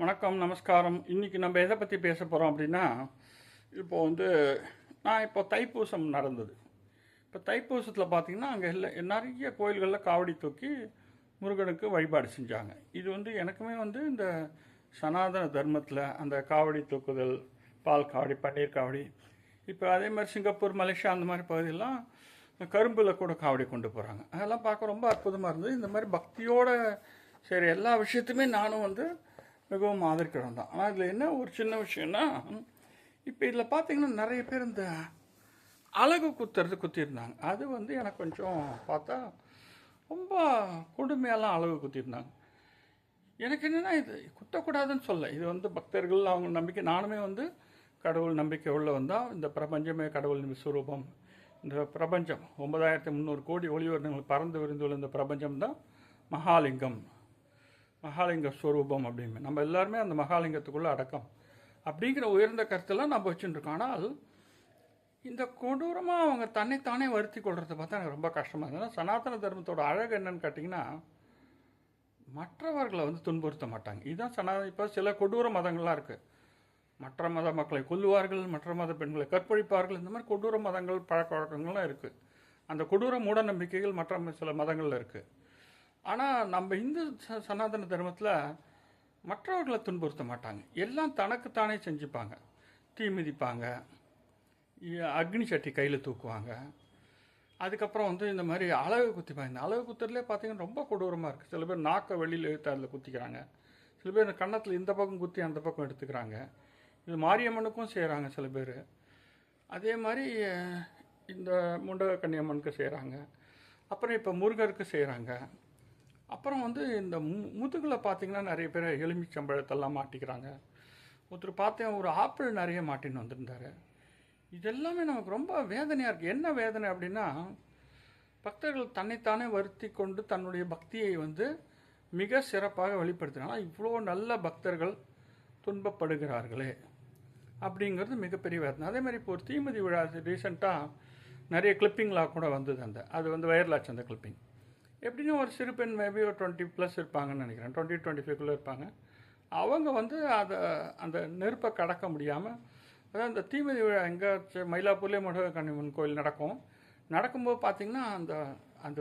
வணக்கம் நமஸ்காரம். இன்றைக்கி நம்ம எதை பற்றி பேச போகிறோம் அப்படின்னா இப்போ வந்து நான் இப்போ தைப்பூசம் நடந்தது. இப்போ தைப்பூசத்தில் பார்த்திங்கன்னா அங்கே இல்லை நிறைய கோயில்களில் காவடி தூக்கி முருகனுக்கு வழிபாடு செஞ்சாங்க. இது வந்து எனக்குமே வந்து இந்த சனாதன தர்மத்தில் அந்த காவடி தூக்குதல் பால் காவடி பன்னீர் காவடி இப்போ அதே மாதிரி சிங்கப்பூர் மலேசியா அந்த மாதிரி பகுதியெல்லாம் கரும்பில் கூட காவடி கொண்டு போகிறாங்க அதெல்லாம் பார்க்க ரொம்ப அற்புதமாக இருந்தது. இந்த மாதிரி பக்தியோட சரி எல்லா விஷயத்தையுமே நானும் வந்து மிகவும் ஆதரிக்கிறோம் தான். ஆனால் இதில் என்ன ஒரு சின்ன விஷயம்னா இப்போ இதில் பார்த்தீங்கன்னா நிறைய பேர் இந்த அழகு குத்துறது குத்திருந்தாங்க அது வந்து எனக்கு கொஞ்சம் பார்த்தா ரொம்ப கொடுமையெல்லாம் அழகு குத்திருந்தாங்க எனக்கு என்னென்னா இது குத்தக்கூடாதுன்னு சொல்ல. இது வந்து பக்தர்கள் அவங்க நம்பிக்கை. நானுமே வந்து கடவுள் நம்பிக்கை உள்ள வந்தால் இந்த பிரபஞ்சமே கடவுள் விஸ்வரூபம் இந்த பிரபஞ்சம் ஒன்பதாயிரத்தி முந்நூறு கோடி ஒளிவர்ணங்கள் பறந்து விரிந்துள்ள இந்த பிரபஞ்சம் தான் மகாலிங்கம். மகாலிங்க ஸ்வரூபம் அப்படின்னு. நம்ம எல்லாருமே அந்த மகாலிங்கத்துக்குள்ளே அடக்கம். அப்படிங்கிற உயர்ந்த கருத்தெல்லாம் நம்ம வச்சுட்டுருக்கோம் ஆனால் இந்த கொடூரமாக அவங்க தன்னைத்தானே வருத்தி கொள்றதை பார்த்தா எனக்கு ரொம்ப கஷ்டமாக இருந்தது சனாதன தர்மத்தோட அழகு என்னன்னு கேட்டிங்கன்னா மற்றவர்களை வந்து துன்புறுத்த மாட்டாங்க. இதுதான் சனாதன இப்போ சில கொடூர மதங்கள்லாம் இருக்குது மற்ற மத மக்களை கொல்லுவார்கள் மற்ற மத பெண்களை கற்பழிப்பார்கள். இந்த மாதிரி கொடூர மதங்கள் பழக்க வழக்கங்கள்லாம் இருக்குது அந்த கொடூர மூட நம்பிக்கைகள் மற்ற சில மதங்களில் இருக்குது ஆனால் நம்ம இந்து ச- சனாதன தர்மத்தில் மற்றவர்களை துன்புறுத்த மாட்டாங்க. எல்லாம் தனக்குத்தானே செஞ்சுப்பாங்க. தீ மிதிப்பாங்க. அக்னி சட்டி கையில் தூக்குவாங்க. அதுக்கப்புறம் வந்து இந்த மாதிரி அழகு குத்திப்பாங்க. இந்த அழகு குத்துறதுலே பார்த்தீங்கன்னா ரொம்ப கொடூரமாக இருக்குது சில பேர் நாக்கை வெளியில் இழுத்து அதில் குத்திக்கிறாங்க. சில பேர் கன்னத்தில் இந்த பக்கம் குத்தி அந்த பக்கம் எடுத்துக்கிறாங்க. இது மாரியம்மனுக்கும் செய்கிறாங்க சில பேர். அதே மாதிரி இந்த முண்டக கன்னியம்மனுக்கு செய்கிறாங்க அப்புறம் இப்போ முருகருக்கு செய்கிறாங்க அப்புறம் வந்து இந்த மு முதுகில் பார்த்தீங்கன்னா நிறைய பேர் எலுமிச்சம்பழத்தெல்லாம் மாட்டிக்கிறாங்க. ஒருத்தர் பார்த்தேன் ஒரு ஆப்பிள் நிறைய மாட்டின்னு வந்திருந்தாரு. இதெல்லாமே நமக்கு ரொம்ப வேதனையாக இருக்குது என்ன வேதனை அப்படின்னா பக்தர்கள் தன்னைத்தானே வருத்தி கொண்டு தன்னுடைய பக்தியை வந்து மிக சிறப்பாக வெளிப்படுத்தினாலும் இவ்வளோ நல்ல பக்தர்கள் துன்பப்படுகிறார்களே அப்படிங்கிறது மிகப்பெரிய வேதனை. அதே மாதிரி இப்போ ஒரு தீமிதி விழா ரீசெண்டாக நிறைய கிளிப்பிங்லாம் கூட வந்தது அந்த. அது வந்து வைரலாச்சு அந்த கிளிப்பிங் எப்படின்னா ஒரு சிறு பெண் மேபி ஒரு டுவெண்ட்டி ப்ளஸ் இருப்பாங்கன்னு நினைக்கிறேன். டுவெண்ட்டி டுவெண்ட்டி ஃபைவ்க்குள்ளே இருப்பாங்க. அவங்க வந்து அதை அந்த நெருப்பை கடக்க முடியாமல் அதாவது அந்த தீமிதி விழா எங்கே மயிலாப்பூர்லேயே முருக கோயில் நடக்கும். நடக்கும்போது பார்த்தீங்கன்னா அந்த அந்த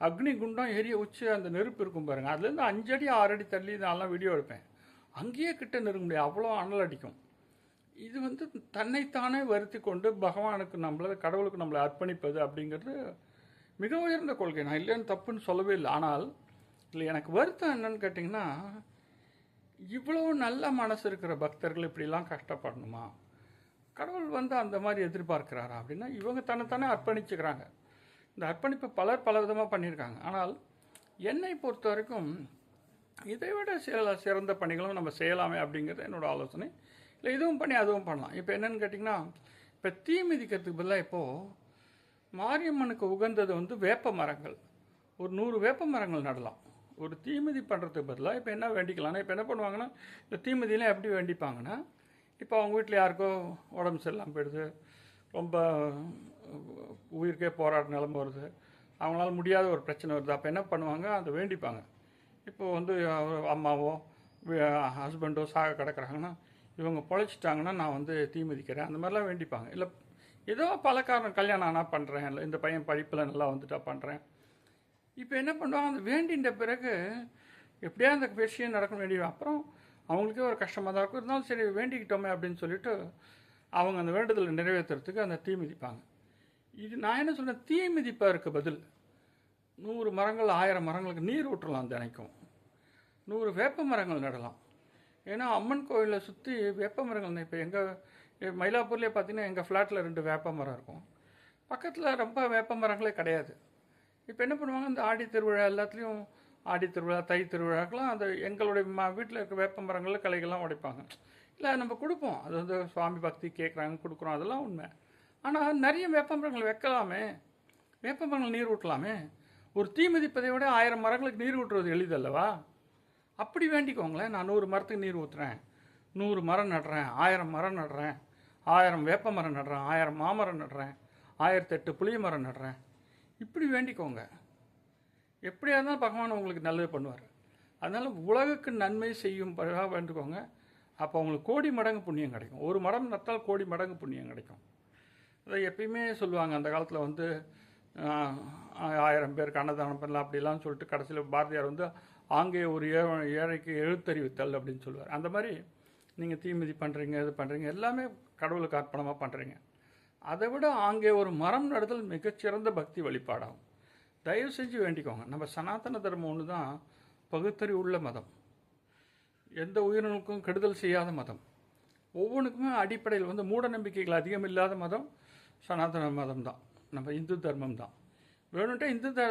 அக்னி குண்டம் எரிய உச்சி அந்த நெருப்பு இருக்கும் பாருங்கள் அதுலேருந்து அஞ்சடி ஆறு அடி தள்ளி நான்லாம் வீடியோ எடுப்பேன். அங்கேயே கிட்ட நெருங்க முடியாது. அவ்வளோ அனல் அடிக்கும். இது வந்து தன்னைத்தானே வருத்தி கொண்டு பகவானுக்கு நம்மளை கடவுளுக்கு நம்மளை அர்ப்பணிப்பது அப்படிங்கிறது மிக உயர்ந்த கொள்கை. நான் இல்லைன்னு தப்புன்னு சொல்லவே இல்லை. ஆனால் இல்லை எனக்கு வருத்தம் என்னன்னு கேட்டிங்கன்னா இவ்வளோ நல்ல மனசு இருக்கிற பக்தர்கள் இப்படிலாம் கஷ்டப்படணுமா? கடவுள் வந்து அந்த மாதிரி எதிர்பார்க்கிறாரா அப்படின்னா இவங்க தன்னைத்தானே அர்ப்பணிச்சுக்கிறாங்க. இந்த அர்ப்பணிப்பு பலர் பல விதமாக பண்ணியிருக்காங்க. ஆனால் என்னை பொறுத்த வரைக்கும் இதை விட சில சிறந்த பணிகளும் நம்ம செய்யலாமே அப்படிங்கிறது என்னோடய ஆலோசனை. இல்லை இதுவும் பண்ணி அதுவும் பண்ணலாம். இப்போ என்னன்னு கேட்டிங்கன்னா இப்போ தீ மிதிக்கிறதுக்கு பதிலாக இப்போது மாரியம்மனுக்கு உகந்தது வந்து வேப்ப மரங்கள். ஒரு நூறு வேப்ப மரங்கள் நடலாம். ஒரு தீமிதி பண்ணுறதுக்கு பதிலாக இப்போ என்ன வேண்டிக்கலாம்னா இப்போ என்ன பண்ணுவாங்கன்னா இந்த தீமதியெலாம் எப்படி வேண்டிப்பாங்கன்னா இப்போ அவங்க வீட்டில் யாருக்கோ உடம்பு சரியில்லாமல் போயிடுது ரொம்ப உயிருக்கே போராட நிலம வருது அவங்களால முடியாத ஒரு பிரச்சனை வருது அப்போ என்ன பண்ணுவாங்க அதை வேண்டிப்பாங்க. இப்போ வந்து அம்மாவோ ஹஸ்பண்டோ சாக கிடக்குறாங்கன்னா இவங்க பொழைச்சிட்டாங்கன்னா நான் வந்து தீ மிதிக்கிறேன் அந்த மாதிரிலாம் வேண்டிப்பாங்க. இல்லை ஏதோ பல காரணம் கல்யாணம் ஆனால் பண்ணுறேன் இல்லை இந்த பையன் படிப்பில் நல்லா வந்துட்டா பண்ணுறேன் இப்போ என்ன பண்ணுவாங்க? அந்த வேண்டின்ற பிறகு எப்படியா அந்த விஷயம் நடக்க வேண்டிய அப்புறம் அவங்களுக்கே ஒரு கஷ்டமாக தான் இருக்கும். இருந்தாலும் சரி வேண்டிக்கிட்டோமே அப்படின்னு சொல்லிட்டு அவங்க அந்த வேண்டுதலை நிறைவேற்றுறதுக்கு அந்த தீ மிதிப்பாங்க. இது நான் என்ன சொல்கிறேன் தீ மிதிப்பதற்கு பதில் நூறு மரங்கள் ஆயிரம் மரங்களுக்கு நீர் ஊற்றலாம் தினைக்கும். நூறு வேப்ப மரங்கள் நடலாம். ஏன்னா அம்மன் கோயிலை சுற்றி வேப்ப மரங்கள் இப்போ எங்கள் மயிலாப்பூர்லேயே பார்த்தீங்கன்னா எங்கள் ஃப்ளாட்டில் ரெண்டு வேப்ப மரம் இருக்கும். பக்கத்தில் ரொம்ப வேப்ப மரங்களே கிடையாது. இப்போ என்ன பண்ணுவாங்க? இந்த ஆடி திருவிழா எல்லாத்துலேயும் ஆடி திருவிழா தை திருவிழாக்கெல்லாம் அந்த எங்களுடைய ம வீட்டில் இருக்க வேப்ப மரங்களில் கலைகள்லாம் உடைப்பாங்க. இல்லை நம்ம கொடுப்போம். அது வந்து சுவாமி பக்தி கேட்குறாங்க கொடுக்குறோம். அதெல்லாம் உண்மை. ஆனால் நிறைய வேப்ப மரங்கள் வைக்கலாமே. வேப்ப மரங்கள் நீர் ஊட்டலாமே ஒரு தீ மிதிப்பதை விட ஆயிரம் மரங்களுக்கு நீர் ஊட்டுறது எளிதல்லவா? அப்படி வேண்டிக்கோங்களேன். நான் நூறு மரத்துக்கு நீர் ஊற்றுறேன் நூறு மரம் நடுறேன். ஆயிரம் மரம் நடுறேன். ஆயிரம் வேப்ப மரம் நடுறேன் ஆயிரம் மாமரம் நடுறேன் ஆயிரத்தெட்டு புளிய மரம் நடுறேன். இப்படி வேண்டிக்கோங்க. எப்படியா இருந்தாலும் பகவான் உங்களுக்கு நல்லது பண்ணுவார். அதனால் உலகுக்கு நன்மை செய்யும் பழகாக வேண்டுக்கோங்க. அப்போ உங்களுக்கு கோடி மடங்கு புண்ணியம் கிடைக்கும். ஒரு மரம் நட்டால் கோடி மடங்கு புண்ணியம் கிடைக்கும். அதை எப்பயுமே சொல்லுவாங்க அந்த காலத்தில் வந்து ஆயிரம் பேருக்கு அன்னதானம் பண்ணலாம் அப்படிலாம் சொல்லிட்டு கடைசியில் பாரதியார் வந்து ஆங்கே ஒரு ஏ ஏழைக்கு எழுத்தறிவித்தல் அப்படின்னு சொல்லுவார். அந்த மாதிரி நீங்கள் தீமிதி பண்ணுறீங்க இது பண்ணுறீங்க எல்லாமே கடவுளுக்கு அர்ப்பணமாக பண்ணுறீங்க அதை விட அங்கே ஒரு மரம் நடுதல் மிகச்சிறந்த பக்தி வழிபாடாகும். தயவு செஞ்சு வேண்டிக்கோங்க. நம்ம சனாதன தர்மம் ஒன்று தான் பகுத்தறி உள்ள மதம். எந்த உயிரினுக்கும் கெடுதல் செய்யாத மதம். ஒவ்வொன்றுக்குமே அடிப்படையில் வந்து மூட நம்பிக்கைகள் அதிகம் இல்லாத மதம் சனாதன மதம் தான் நம்ம இந்து தர்மம் தான் வேணுன்ட்டு இந்து த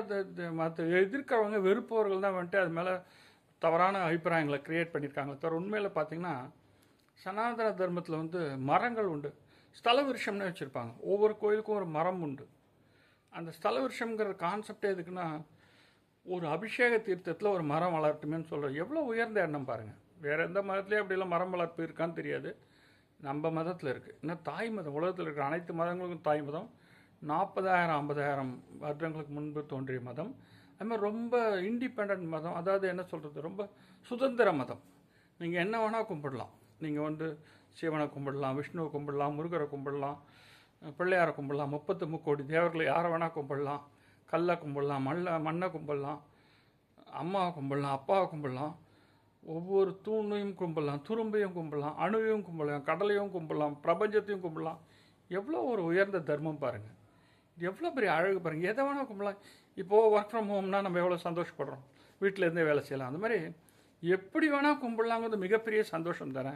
மதத்தை எதிர்க்கிறவங்க வெறுப்பவர்கள் தான் வந்துட்டு அது மேலே தவறான அபிப்பிராயங்களை க்ரியேட் பண்ணியிருக்காங்க தவிர உண்மையில் பார்த்தீங்கன்னா சனாதன தர்மத்தில் வந்து மரங்கள் உண்டு. ஸ்தல விருஷம்னு வச்சுருப்பாங்க. ஒவ்வொரு கோயிலுக்கும் ஒரு மரம் உண்டு. அந்த ஸ்தல விருஷம்ங்கிற கான்செப்டே எதுக்குன்னா ஒரு அபிஷேக தீர்த்தத்தில் ஒரு மரம் வளர்த்துமேனு சொல்கிறோம் எவ்வளோ உயர்ந்த எண்ணம் பாருங்கள் வேறு எந்த மதத்துலேயும் அப்படிலாம் மரம் வளர்ப்பு இருக்கான்னு தெரியாது. நம்ம மதத்தில் இருக்குது இன்னும் தாய் மதம் உலகத்தில் இருக்கிற அனைத்து மதங்களுக்கும் தாய் மதம். நாற்பதாயிரம் ஐம்பதாயிரம் வருடங்களுக்கு முன்பு தோன்றிய மதம். அதுமாதிரி ரொம்ப இண்டிபெண்ட் மதம். அதாவது என்ன சொல்கிறது ரொம்ப சுதந்திர மதம். நீங்கள் என்ன வேணால் கும்பிடலாம். நீங்கள் வந்து சிவனை கும்பிடலாம் விஷ்ணுவை கும்பிடலாம் முருகரை கும்பிடலாம் பிள்ளையாரை கும்பிடலாம் முப்பத்து முக்கோடி தேவர்களை யாரை வேணால் கும்பிடலாம் கல்லை கும்பிடலாம் மண்ணை மண்ணை கும்பிடலாம் அம்மாவை கும்பிடலாம் அப்பாவை கும்பிடலாம் ஒவ்வொரு தூணையும் கும்பிடலாம் துரும்பையும் கும்பிடலாம் அணுவையும் கும்பிடலாம் கடலையும் கும்பிடலாம் பிரபஞ்சத்தையும் கும்பிடலாம். எவ்வளோ ஒரு உயர்ந்த தர்மம் பாருங்கள் இது எவ்வளோ பெரிய அழகு பாருங்கள் எதை வேணால் கும்பிடலாம். இப்போது ஒர்க் ஃப்ரம் ஹோம்னா நம்ம எவ்வளோ சந்தோஷப்படுறோம். வீட்டில் இருந்தே வேலை செய்யலாம். அந்த மாதிரி எப்படி வேணால் கும்பிடலாங்கிறது மிகப்பெரிய சந்தோஷம் தானே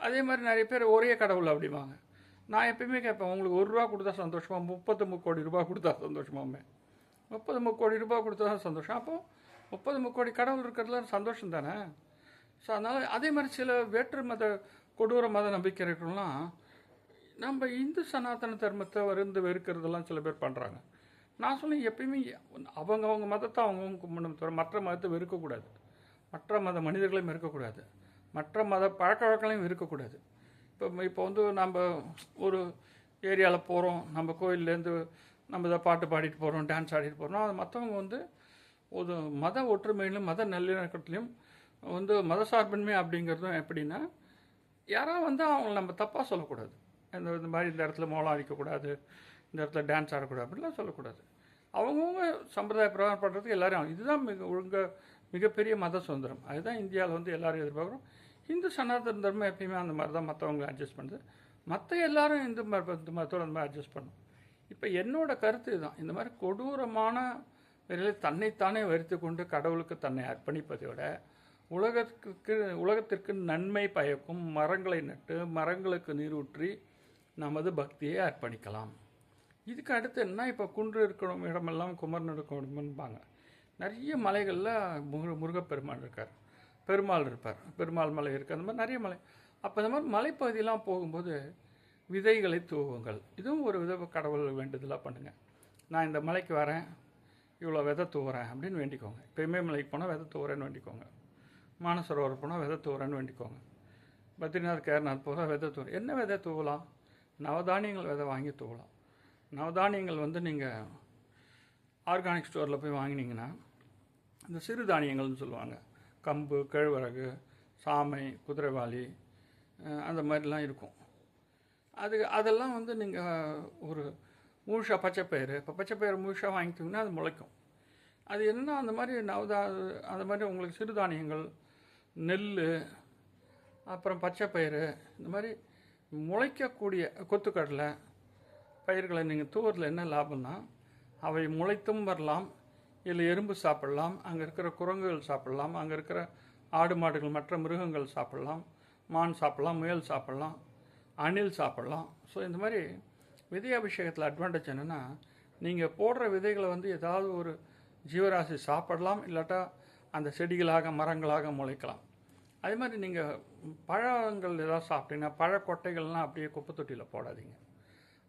அதே மாதிரி நிறைய பேர் ஒரே கடவுள் அப்படிவாங்க நான் எப்பயுமே கேட்பேன் உங்களுக்கு ஒரு ரூபா கொடுத்தா சந்தோஷமா? முப்பத்து முக்கோடி ரூபா கொடுத்தா சந்தோஷமாமே? முப்பது முக்கோடி ரூபாய் கொடுத்தா தான் சந்தோஷம். அப்போது முப்பது முக்கோடி கடவுள் இருக்கிறதுல சந்தோஷம் தானே? ஸோ அதனால் அதே மாதிரி சில வேற்று மத கொடூர மத நம்பிக்கை இருக்கிறவங்களாம் நம்ம இந்து சனாதன தர்மத்தை வருந்து வெறுக்கிறதெல்லாம் சில பேர் பண்ணுறாங்க நான் சொன்னேன் எப்பயுமே அவங்கவுங்க மதத்தை அவங்கவுங்க கும்பிடணும் தவிர மற்ற மதத்தை வெறுக்கக்கூடாது. மற்ற மத மனிதர்களையும் இருக்கக்கூடாது. மற்ற மத பழக்க வழக்கங்களையும் இருக்கக்கூடாது. இப்போ இப்போ வந்து நம்ம ஒரு ஏரியாவில் போகிறோம் நம்ம கோயிலேருந்து நம்ம இதை பாட்டு பாடிட்டு போகிறோம் டான்ஸ் ஆடிட்டு போகிறோம் அது மற்றவங்க வந்து ஒரு மத ஒற்றுமையிலும் மத நல்லிணக்கத்திலையும் வந்து மத சார்பின்மை அப்படிங்கிறதும் எப்படின்னா யாராவது வந்து அவங்கள நம்ம தப்பாக சொல்லக்கூடாது. இந்த இந்த மாதிரி இந்த இடத்துல மோளம் அடிக்கக்கூடாது இந்த இடத்துல டான்ஸ் ஆடக்கூடாது அப்படிலாம் சொல்லக்கூடாது. அவங்கவுங்க சம்பிரதாய பிரகாரம் பண்ணுறதுக்கு எல்லோரும் இதுதான் மிக ஒழுங்காக மிகப்பெரிய மத சுதந்திரம். அதுதான் இந்தியாவில் வந்து எல்லாரும் எதிர்பார்க்குறோம். இந்து சனாதன தர்மம் எப்பயுமே அந்த மாதிரி தான் மற்றவங்க அட்ஜஸ்ட் பண்ணுது. மற்ற எல்லாரும் இந்து மதத்தோடு அந்த மாதிரி அட்ஜஸ்ட் பண்ணும். இப்போ என்னோட கருத்து இதுதான். இந்த மாதிரி கொடூரமான வேலையில் தன்னைத்தானே வருத்தி கொண்டு கடவுளுக்கு தன்னை அர்ப்பணிப்பதை விட உலகத்திற்கு உலகத்திற்கு நன்மை பயக்கும் மரங்களை நட்டு மரங்களுக்கு நீரூற்றி நமது பக்தியை அர்ப்பணிக்கலாம். இதுக்கு அடுத்து என்ன? இப்போ குன்று இருக்கணும் இடமெல்லாம் குமரன் இருக்கணும்பாங்க நிறைய மலைகளில் முரு முருகப்பெருமான் இருக்கார். பெருமாள் இருப்பார். பெருமாள் மலை இருக்குது அந்த மாதிரி நிறைய மலை. அப்போ இந்த மாதிரி மலைப்பகுதியெலாம் போகும்போது விதைகளை தூவுங்கள். இதுவும் ஒரு வித கடவுள் வேண்டுதலாக பண்ணுங்கள் நான் இந்த மலைக்கு வரேன். இவ்வளோ விதை தூவுறேன் அப்படின்னு வேண்டிக்கோங்க. இப்போ இமயமலைக்கு போனால் விதை தூவுறேன்னு வேண்டிக்கோங்க. மானசரோவர் போனால் விதை தூவுறேன்னு வேண்டிக்கோங்க. பத்ரிநாத் கேரநாத் போனால் விதை தூவு என்ன விதை தூவலாம்? நவதானியங்கள் விதை வாங்கி தூவலாம். நவதானியங்கள் வந்து நீங்கள் ஆர்கானிக் ஸ்டோரில் போய் வாங்கினீங்கன்னா இந்த சிறு தானியங்கள்னு சொல்லுவாங்க. கம்பு கேழ்வரகு சாமை குதிரைவாளி அந்த மாதிரிலாம் இருக்கும். அது அதெல்லாம் வந்து நீங்கள் ஒரு முழுஷா பச்சைப்பயிறு இப்போ பச்சைப்பயிறு முழுஷாக வாங்கிட்டிங்கன்னா அது முளைக்கும். அது என்னன்னா அந்த மாதிரி நவதா அந்த மாதிரி உங்களுக்கு சிறுதானியங்கள் நெல் அப்புறம் பச்சைப்பயிறு இந்த மாதிரி முளைக்கக்கூடிய கொத்துக்கடலை பயிர்களை நீங்கள் தூவரில் என்ன லாபம்னா அவை முளைத்தும் வரலாம் இல்லை எறும்பு சாப்பிடலாம் அங்கே இருக்கிற குரங்குகள் சாப்பிடலாம் அங்கே இருக்கிற ஆடு மாடுகள் மற்ற மிருகங்கள் சாப்பிடலாம் மான் சாப்பிடலாம் முயல் சாப்பிடலாம் அணில் சாப்பிடலாம். ஸோ இந்த மாதிரி விதை அபிஷேகத்தில் அட்வான்டேஜ் என்னென்னா நீங்கள் போடுற விதைகளை வந்து ஏதாவது ஒரு ஜீவராசி சாப்பிடலாம் இல்லாட்டா அந்த செடிகளாக மரங்களாக முளைக்கலாம். அதே மாதிரி நீங்கள் பழங்கள் ஏதாவது சாப்பிட்டீங்கன்னா பழக்கொட்டைகள்லாம் அப்படியே குப்பை தொட்டியில் போடாதீங்க.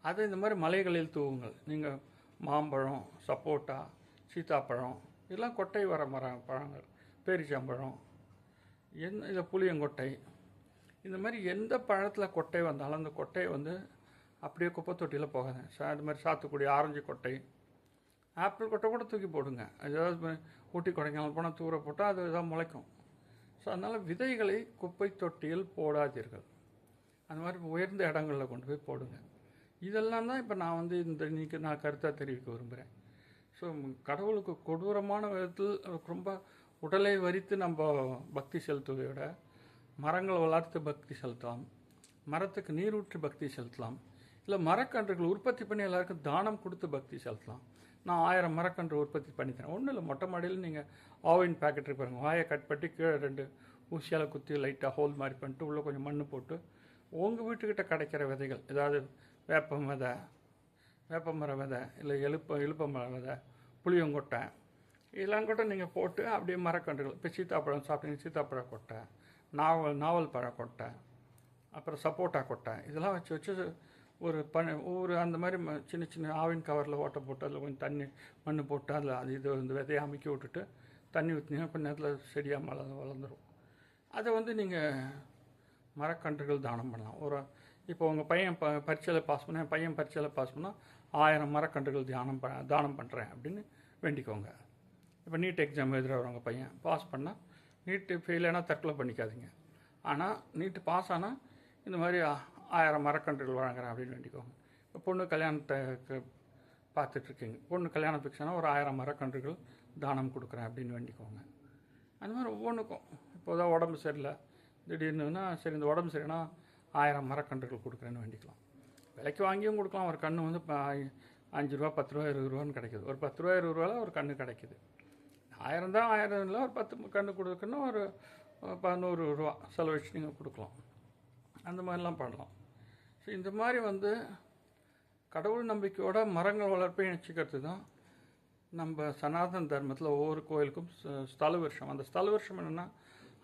அது இந்த மாதிரி மலைகளில் தூவுங்கள். நீங்கள் மாம்பழம் சப்போட்டா சீத்தாப்பழம் இதெல்லாம் கொட்டை வர மர பழங்கள் பேரிச்சம்பழம் என் இல்லை புளியங்கொட்டை இந்த மாதிரி எந்த பழத்தில் கொட்டை வந்தாலும் அந்த கொட்டையை வந்து அப்படியே குப்பை தொட்டியில் போகாது. சா அது மாதிரி சாத்துக்குடி ஆரஞ்சு கொட்டை ஆப்பிள் கொட்டை கூட தூக்கி போடுங்க. ஏதாவது ஊட்டி கொடைக்கானல் போனால் தூர போட்டால் அது இதாக முளைக்கும். ஸோ அதனால் விதைகளை குப்பை தொட்டியில் போடாதீர்கள். அந்த மாதிரி உயர்ந்த இடங்களில் கொண்டு போய் போடுங்க. இதெல்லாம் தான் இப்போ நான் வந்து இந்த இன்றைக்கி நான் கருத்தாக தெரிவிக்க விரும்புகிறேன் ஸோ கடவுளுக்கு கொடூரமான விதத்தில் ரொம்ப உடலை வரித்து நம்ம பக்தி செலுத்துவதை விட மரங்களை வளர்த்து பக்தி செலுத்தலாம். மரத்துக்கு நீரூற்றி பக்தி செலுத்தலாம். இல்லை மரக்கன்றுகள் உற்பத்தி பண்ணி எல்லாருக்கும் தானம் கொடுத்து பக்தி செலுத்தலாம். நான் ஆயிரம் மரக்கன்று உற்பத்தி பண்ணித்தரேன் ஒன்றும் இல்லை மொட்டை மாடியில் நீங்கள் ஆவின் பேக்கெட் பாருங்கள் வாயை கட் பண்ணி கீழே ரெண்டு ஊசியால் குத்தி லைட்டாக ஹோல் மாதிரி பண்ணிட்டு உள்ளே கொஞ்சம் மண் போட்டு உங்கள் வீட்டுக்கிட்ட கிடைக்கிற விதைகள் ஏதாவது வேப்ப விதை வேப்பமர விதை இல்லை எழுப்ப எழுப்பமர விதை புளியங்கொட்டை இதெல்லாம் கூட நீங்கள் போட்டு அப்படியே மரக்கன்றுகள் இப்போ சீத்தாப்பழம் சாப்பிட்டீங்க சீத்தாப்பழ கொட்டை நாவல் நாவல் பழ கொட்டை அப்புறம் சப்போட்டா கொட்டை. இதெல்லாம் வச்சு வச்சு ஒரு ப ஒவ்வொரு அந்த மாதிரி ம- சின்ன சின்ன ஆவின் கவரில் ஓட்டை போட்டு அதில் கொஞ்சம் தண்ணி மண் போட்டு அதில் அது இது வந்து விதையை அமுக்கி விட்டுட்டு தண்ணி ஊற்றினீங்கன்னா கொஞ்சம் நேரத்தில் செடியாக மலர் வளர்ந்துடும் அதை வந்து நீங்கள் மரக்கன்றுகள் தானம் பண்ணலாம். ஒரு இப்போ உங்கள் பையன் ப பரீட்சையில் பாஸ் பண்ணேன் பையன் பரீட்சையில் பாஸ் பண்ணால் ஆயிரம் மரக்கன்றுகள் தியானம் ப தானம் பண்ணுறேன் அப்படின்னு வேண்டிக்கோங்க. இப்போ நீட் எக்ஸாம் எழுதுகிறவங்க பையன். பாஸ் பண்ணால் நீட்டு ஃபெயில் தற்கொலை பண்ணிக்காதீங்க. ஆனால் நீட்டு பாஸ் ஆனால் இந்த மாதிரி ஆயிரம் மரக்கன்றுகள் வழங்குறேன் அப்படின்னு வேண்டிக்கோங்க. இப்போ பொண்ணு கல்யாணத்தை பார்த்துட்ருக்கீங்க. பொண்ணு கல்யாணம் ஃபிக்ஸ் ஒரு ஆயிரம் மரக்கன்றுகள் தானம் கொடுக்குறேன் அப்படின்னு வேண்டிக்கோங்க. அந்த மாதிரி ஒவ்வொன்றுக்கும் இப்போதான் உடம்பு சரியில்லை. திடீர்னுனா சரி இந்த உடம்பு சரினா ஆயிரம் மரக்கன்றுகள் கொடுக்குறேன்னு வேண்டிக்கலாம். விலைக்கு வாங்கியும் கொடுக்கலாம். ஒரு கன்று வந்து அஞ்சு ரூபா பத்து ரூபா இருபது ரூபான்னு கிடைக்குது. ஒரு பத்து ரூபா இருபது ரூபாவில் ஒரு கன்று கிடைக்குது. ஆயிரம் தான் ஆயிரம் இல்லை ஒரு பத்து கன்று கொடுக்குன்னா ஒரு பதினோரு ரூபா செலவழிச்சு நீங்கள் கொடுக்கலாம். அந்த மாதிரிலாம் பண்ணலாம். ஸோ இந்த மாதிரி வந்து கடவுள் நம்பிக்கையோட மரங்கள் வளர்ப்பை இணைச்சிக்கிறது தான் நம்ம சனாதன தர்மத்தில் ஒவ்வொரு கோயிலுக்கும் ஸ்தல வருஷம். அந்த ஸ்தல வருஷம் என்னென்னா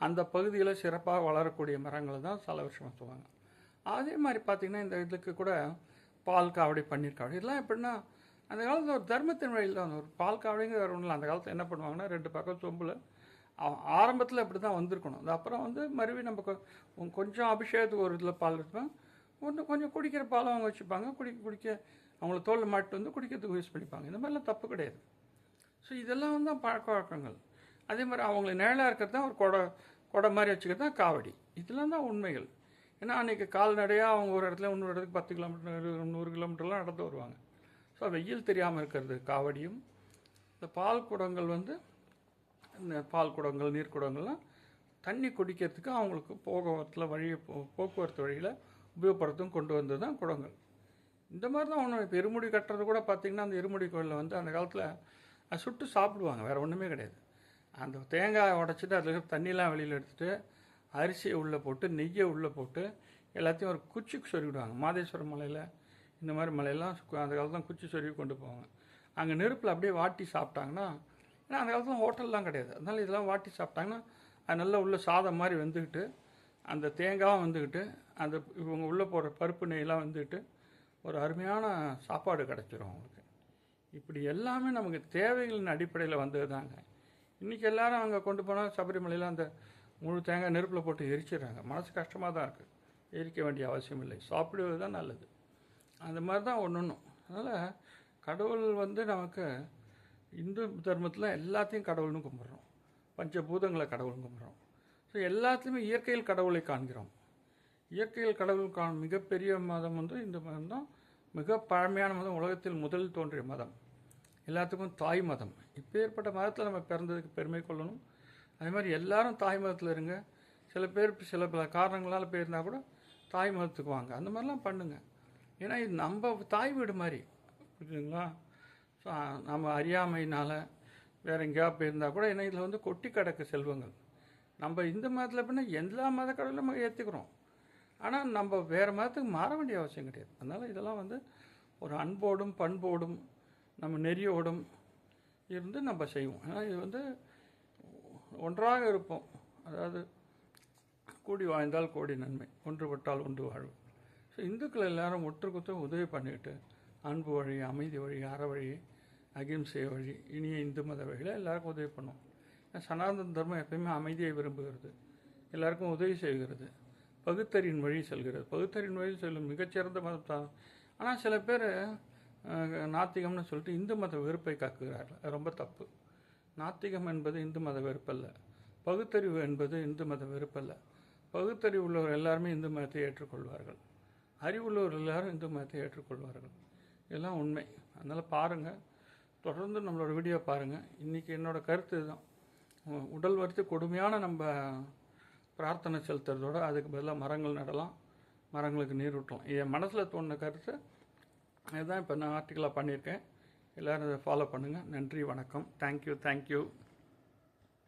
அந்த பகுதியில் சிறப்பாக வளரக்கூடிய மரங்களை தான் ஸ்தல வருஷம் சொல்லுவாங்க. அதே மாதிரி பார்த்திங்கன்னா இந்த இதுக்கு கூட பால் காவடி பன்னீர் காவடி இதெல்லாம் எப்படின்னா அந்த காலத்தில் ஒரு தர்மத்தின் வழியில் தான் ஒரு பால் காவடிங்கிற ஒன்றும் இல்லை அந்த காலத்தில் என்ன பண்ணுவாங்கன்னா ரெண்டு பக்கம் சொம்பில் ஆரம்பத்தில் இப்படி தான் வந்திருக்கணும். அது அப்புறம் வந்து மறுபடி நம்ம கொ- கொஞ்சம் அபிஷேகத்துக்கு ஒரு இதில் பால் இருப்பேன் ஒன்று கொஞ்சம் குடிக்கிற பாலும் அவங்க வச்சுப்பாங்க. குடிக்க குடிக்க அவங்கள தோல் மாட்டு வந்து குடிக்கிறதுக்கு யூஸ் பண்ணிப்பாங்க. இந்த மாதிரிலாம் தப்பு கிடையாது. ஸோ இதெல்லாம் வந்து பழக்க வழக்கங்கள். அதே மாதிரி அவங்களை நிழலாக இருக்கிறது தான் ஒரு கொடை கொடை மாதிரி வச்சுக்கிறது தான் காவடி. இதெல்லாம் தான் உண்மைகள். ஏன்னா அன்றைக்கி கால்நடையாக அவங்க ஒரு இடத்துல இன்னொரு இடத்துக்கு பத்து கிலோமீட்டர் நூறு கிலோமீட்டர்லாம் நடந்து வருவாங்க. ஸோ வெயில் தெரியாமல் இருக்கிறது காவடியும். இந்த பால் குடங்கள் வந்து இந்த பால் குடங்கள் நீர் குடங்கள்லாம் தண்ணி குடிக்கிறதுக்கு அவங்களுக்கு போக்குவரத்தில் வழியை போ- போக்குவரத்து வழியில் உபயோகப்படுத்தும் கொண்டு வந்தது தான் குடங்கள். இந்த மாதிரி தான் ஒன்று இப்போ இருமுடி கட்டுறது கூட பார்த்திங்கன்னா அந்த இருமுடி கோயிலில் வந்து அந்த காலத்தில் சுட்டு சாப்பிடுவாங்க வேறு ஒன்றுமே கிடையாது. அந்த தேங்காய் உடச்சிட்டு அதில் தண்ணியெலாம் வெளியில் எடுத்துட்டு அரிசியை உள்ளே போட்டு நெய்யை உள்ளே போட்டு எல்லாத்தையும் ஒரு குச்சிக்கு சொருகிடுவாங்க. மாதேஸ்வரம் மலையில் இந்த மாதிரி மலையெல்லாம் சு- அந்த காலத்தில் குச்சி சொருகி கொண்டு போவாங்க. அங்கே நெருப்பில் அப்படியே வாட்டி சாப்பிட்டாங்கன்னா ஏன்னா அந்த காலத்தில் ஹோட்டல்லாம் கிடையாது. அதனால் இதெல்லாம் வாட்டி சாப்பிட்டாங்கன்னா அது நல்லா உள்ள சாதம் மாதிரி வெந்துக்கிட்டு அந்த தேங்காயும் வந்துக்கிட்டு அந்த இவங்க உள்ளே போடுற பருப்பு நெய்லாம் வந்துக்கிட்டு ஒரு அருமையான சாப்பாடு கிடச்சிரும் அவங்களுக்கு. இப்படி எல்லாமே நமக்கு தேவைகளின் அடிப்படையில் வந்தது தாங்க இன்றைக்கி எல்லோரும் அங்கே கொண்டு போனால் சபரிமலையில் அந்த முழு தேங்காய் நெருப்பில் போட்டு எரிச்சிடுறாங்க. மனசு கஷ்டமாக தான் இருக்குது எரிக்க வேண்டிய அவசியம் இல்லை. சாப்பிடுவது தான் நல்லது. அந்த மாதிரி தான் ஒன்று ஒன்றும் அதனால் கடவுள் வந்து நமக்கு இந்து தர்மத்தில் எல்லாத்தையும் கடவுள்னு கும்பிட்றோம். பஞ்சபூதங்களை கடவுள்னு கும்பிட்றோம். ஸோ எல்லாத்துலேயுமே இயற்கையில் கடவுளை காண்கிறோம். இயற்கையில் கடவுள் காணும் மிகப்பெரிய மதம் வந்து இந்த மதம் தான். மிக பழமையான மதம். உலகத்தில் முதல் தோன்றிய மதம். எல்லாத்துக்கும் தாய் மதம். இப்பேற்பட்ட மதத்தில் நம்ம பிறந்ததுக்கு பெருமை கொள்ளணும். அதே மாதிரி எல்லாரும் தாய் மதத்தில் இருங்க. சில பேர் சில பல காரணங்களால் போயிருந்தால் கூட தாய் மதத்துக்கு வாங்க. அந்த மாதிரிலாம் பண்ணுங்கள் ஏன்னா இது நம்ம தாய் வீடு மாதிரி. புரியுதுங்களா ஸோ நம்ம அறியாமையினால் வேறு எங்கேயா போயிருந்தால் கூட ஏன்னா இதில் வந்து கொட்டி கிடக்கு செல்வங்கள். நம்ம இந்த மதத்தில் அப்படின்னா எல்லா மத கடவுளும் நம்ம ஏற்றுக்கிறோம் ஆனால் நம்ம வேறு மதத்துக்கு மாற வேண்டிய அவசியம் கிடையாது. அதனால் இதெல்லாம் வந்து ஒரு அன்போடும் பண்போடும் நம்ம நெறியோடும் இருந்து நம்ம செய்வோம். ஏன்னா இது வந்து ஒன்றாக இருப்போம். அதாவது கூடி வாழ்ந்தால் கோடி நன்மை ஒன்றுபட்டால் ஒன்று வாழ்வு. ஸோ இந்துக்கள் எல்லாரும் ஒற்றுக்குத்தும் உதவி பண்ணிக்கிட்டு அன்பு வழி அமைதி வழி அற வழி அகிம்சை வழி இனிய இந்து மத வழியில் எல்லாருக்கும் உதவி பண்ணும் ஏன்னா சனாதன தர்மம் எப்பயுமே அமைதியை விரும்புகிறது எல்லாருக்கும் உதவி செய்கிறது பகுத்தறின் வழி செல்கிறது. பகுத்தறின் வழி செல்லும் மிகச்சிறந்த மதம் தான். ஆனால் சில பேர் நாத்திகம்னு சொல்லிட்டு இந்து மத வெறுப்பை காக்குகிறார்கள். ரொம்ப தப்பு. நாத்திகம் என்பது இந்து மத வெறுப்பல்ல. பகுத்தறிவு என்பது இந்து மத வெறுப்பல்ல. பகுத்தறிவு உள்ளவர் எல்லாருமே இந்து மதத்தை ஏற்றுக்கொள்வார்கள். அறிவுள்ளவர் எல்லாரும் இந்து மதத்தை ஏற்றுக்கொள்வார்கள். இதெல்லாம் உண்மை. அதனால் பாருங்கள் தொடர்ந்து நம்மளோட வீடியோ பாருங்கள் இன்றைக்கி என்னோடய கருத்து இதுதான். உடல் வருத்தி கொடுமையான நம்ம பிரார்த்தனை செலுத்துறதோட அதுக்கு பதிலாக மரங்கள் நடலாம். மரங்களுக்கு நீர் ஊட்டலாம் என் மனசில் தோணுன கருத்து. இதுதான் இப்போ நான் ஆர்டிக்கலாக பண்ணியிருக்கேன். எல்லோரும் இதை ஃபாலோ பண்ணுங்கள் நன்றி வணக்கம். Thank you thank you